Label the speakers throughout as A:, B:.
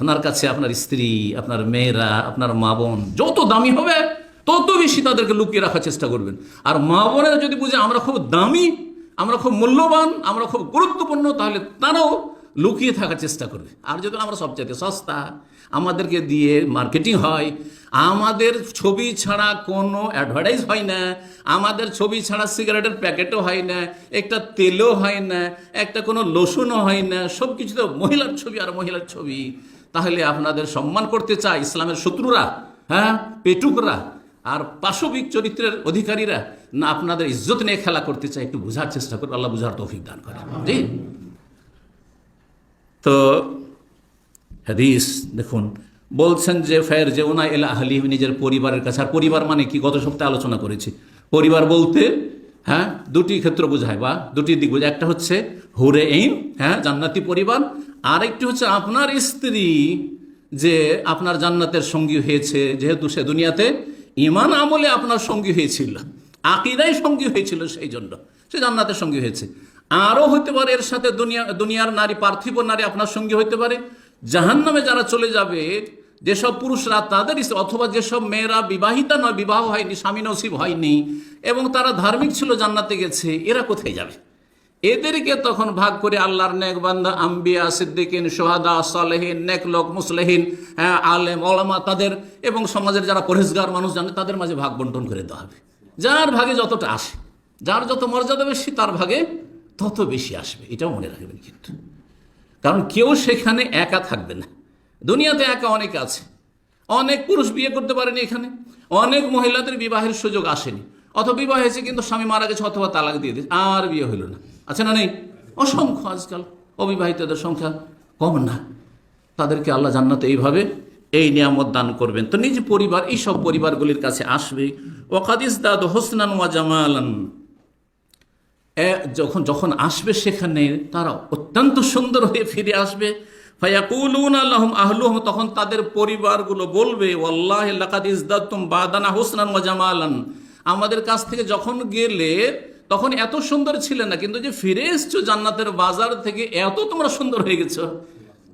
A: আপনার কাছে আপনার স্ত্রী, আপনার মেয়েরা, আপনার মা বোন, যত দামি হবে, তত বেশি তাদেরকে লুকিয়ে রাখার চেষ্টা করবেন। আর মা বোনেরা যদি বুঝে আমরা খুব দামি, আমরা খুব মূল্যবান, আমরা খুব গুরুত্বপূর্ণ, তাহলে তারাও লুকিয়ে থাকার চেষ্টা করবে। আর যদি আমরা সবচাইতে সস্তা, আমাদেরকে দিয়ে মার্কেটিং হয়, আমাদের ছবি ছাড়া কোনো অ্যাডভার্টাইজ হয় না, আমাদের ছবি ছাড়া সিগারেটের প্যাকেটও হয় না, একটা তেলও হয় না, একটা কোনো লোশনও হয় না সব কিছু তো মহিলার ছবি আর মহিলার ছবি তাহলে আপনাদের সম্মান করতে চায় ইসলামের শত্রুরা হ্যাঁ পেটুকরা আর পাশবিক চরিত্রের অধিকারীরা। না, আপনাদের ইজ্জত নিয়ে খেলা করতে চায়, একটু বোঝার চেষ্টা করবে আল্লাহ বুঝার তৌফিক দান করে জি। তো হাদিস, দেখুন, বলছেন যে, ফের যে ওনা এলা আহলি, নিজের পরিবারের কাছে। আর পরিবার মানে কি? গত সপ্তাহে আলোচনা করেছি। পরিবার বলতে হ্যাঁ দুটি ক্ষেত্র বোঝায় বা দুটি দিক বোঝায়। একটা হচ্ছে হুরে এইন হ্যাঁ জান্নাতি পরিবার আর একটি হচ্ছে আপনার স্ত্রী যে আপনার জান্নাতের সঙ্গী হয়েছে, যেহেতু সে দুনিয়াতে ইমান আমলে আপনার সঙ্গী হয়েছিল আকিদাই সঙ্গী হয়েছিল সেই জন্য সে জান্নাতের সঙ্গী হয়েছে। আরও হতে পারে এর সাথে দুনিয়া, দুনিয়ার নারী পার্থিব নারী আপনার সঙ্গী হতে পারে, জাহান্নামে যারা চলে যাবে, যেসব পুরুষরা তাদের অথবা যেসব মেয়েরা বিবাহিতা নয়, বিবাহ হয়নি, স্বামী নসিব হয়নি, এবং তারা ধার্মিক ছিল জান্নাতে গেছে, এরা কোথায় যাবে? এদেরকে তখন ভাগ করে আল্লাহর নেক বান্দা আম্বিয়া, সিদ্দিকিন সোহাদা সালেহীন নেক লোক মুসলেহীন হ্যাঁ আলেম, ওলামা তাদের এবং সমাজের যারা পরিষ্কার মানুষ জানে, তাদের মাঝে ভাগ বন্টন করে দেওয়া হবে। যার ভাগে যতটা আসে, যার যত মর্যাদা বেশি, তার ভাগে তত বেশি আসবে, এটাও মনে রাখবেন কিন্তু। কারণ কেউ সেখানে একা থাকবে না। দুনিয়াতে একা অনেক আছে। অনেক পুরুষ বিয়ে করতে পারেনি এখানে। অনেক মহিলাদের বিবাহের সুযোগ আসেনি। অথবা বিবাহ হয়েছে কিন্তু স্বামী মারা গেছে অথবা তালাক দিয়ে দিয়েছে। আর বিয়ে হইল না। আছে না নেই? অসংখ্য আজকাল অবিবাহিতদের সংখ্যা কম না। তাদেরকে আল্লাহ জান্নাতে এইভাবে এই নিয়ামত দান করবেন। তো নিজ পরিবার এই সব পরিবারগুলির কাছে আসবে। ওকাদিস দাদ হোসনান ওয়া জামালান। যখন যখন আসবে সেখানে তারা অত্যন্ত সুন্দর হয়ে ফিরে আসবে। ফায়াকুলুন আল্লাহম আহলুহম, তখন তাদের পরিবারগুলো বলবে, ওয়াল্লাহ লাকাদ ইজদাতুম বাদানা হোসনান ওয়া জামালান। আমাদের কাছ থেকে যখন গেলে তখন এত সুন্দর ছিলে না, কিন্তু যে ফিরে এসছো জান্নাতের বাজার থেকে, এত তোমরা সুন্দর হয়ে গেছো।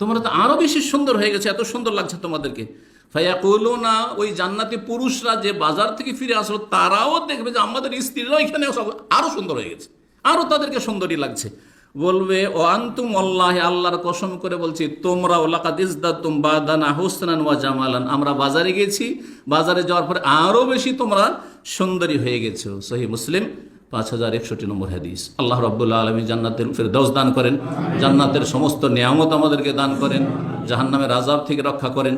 A: তোমরা তো আরও বেশি সুন্দর হয়ে গেছে, এত সুন্দর লাগছে তোমাদেরকে। ভাইয়া কইলো না ওই জান্নাতি পুরুষরা যে বাজার থেকে ফিরে আসলো, তারাও দেখবে যে আমাদের স্ত্রীরা এখানে সব আরও সুন্দর হয়ে গেছে, আরও তাদেরকে সুন্দরী লাগছে। বলবে, ও আন্তুম আল্লাহ, আল্লাহর কসম করে বলছি তোমরা ওলাকাদ ইজদাতুম বাদানা হোসনান ওয়া জামালান। আমরা বাজারে গেছি, বাজারে যাওয়ার পরে আরও বেশি তোমরা সুন্দরী হয়ে গেছো। সহি মুসলিম। পাঁচ হাজার একষট্টি নম্বর হাদিস। আল্লাহ রব্বুল্লাহ আলমী জান্নাতের ফেরদৌস দান করেন। জান্নাতের সমস্ত নিয়ামত আমাদেরকে দান করেন। জাহান্নামের আজাব থেকে রক্ষা করেন।